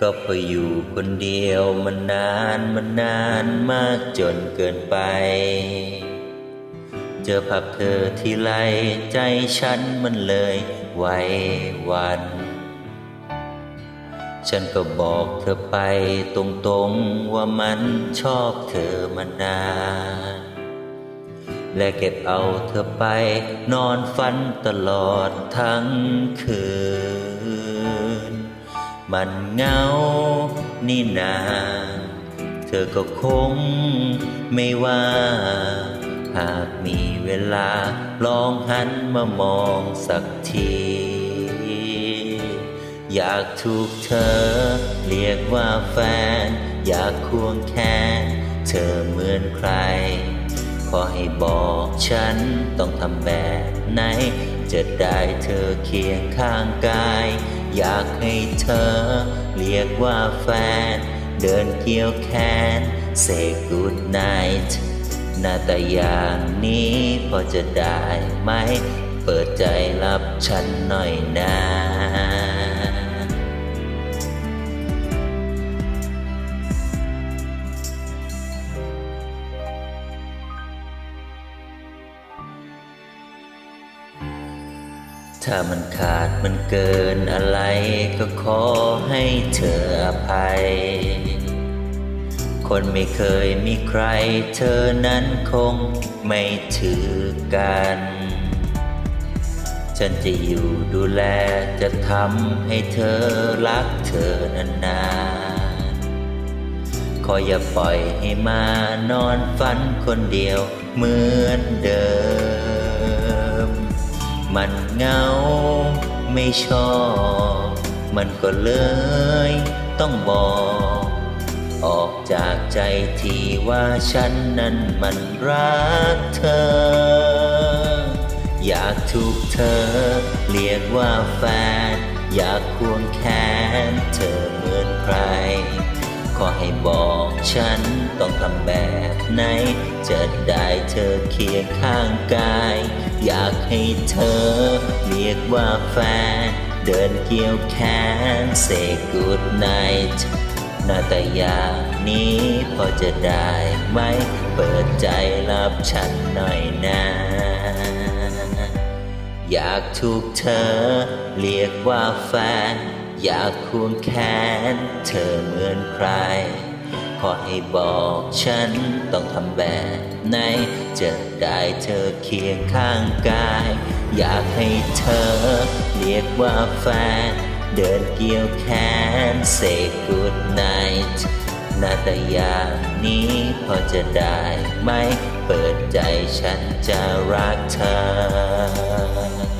ก็เพออยู่คนเดียวมันนานมันนานมากจนเกินไป เจอภาพเธอที่ไรใจฉันมันเลยไหวหวัน ฉันก็บอกเธอไปตรงๆว่ามันชอบเธอมานาน และเก็บเอาเธอไปนอนฝันตลอดทั้งคืน มันเหงา นี่นา เธอก็คงไม่ว่า หากมีเวลาลองหันมามองสักที อยากถูกเธอ เรียกว่าแฟน อยากควงแขนเธอเหมือนใคร ขอให้บอกฉันต้องทำแบบไหน จะได้เธอเคียงข้างกาย อยากให้เธอ เรียกว่าแฟน เดินเกี่ยวแขน say good night หน้าตาอย่างนี้พอจะได้ไหม เปิดใจรับฉันหน่อยนะ ถ้ามันขาดมันเกินอะไรก็ขอให้เธออภัย คนไม่เคยมีใคร เธอนั้นคงไม่ถือกัน ฉันจะอยู่ดูแลจะทำให้เธอรักเธอนานๆ ขออย่าปล่อยให้มานอนฝันคนเดียวเหมือนเดิม มันเงา ไม่ชอบ มันก็เลยต้องบอก ออกจากใจที่ว่าฉันนั้นมันรักเธอ อยากถูกเธอ เรียกว่าแฟน อยากควงแขนเธอเหมือนใคร ขอให้บอกฉันต้องทำแบบไหน จะได้เธอเคียงข้างกาย อยากให้เธอเรียกว่าแฟน เดินเกี่ยวแขน say good night นาแต่อย่างนี้พอจะได้ไหม เปิดใจรับฉันหน่อยนะอยากถูกเธอเรียกว่าแฟน อยากควงแขนเธอเหมือนใคร ขอให้บอกฉันต้องทำแบบไหนจะได้เธอเคียงข้างกาย อยากให้เธอเรียกว่าแฟน เดินเกี่ยวแขน say good night นาต่อย่างนี้พอจะได้ไหม เปิดใจฉันจะรักเธอ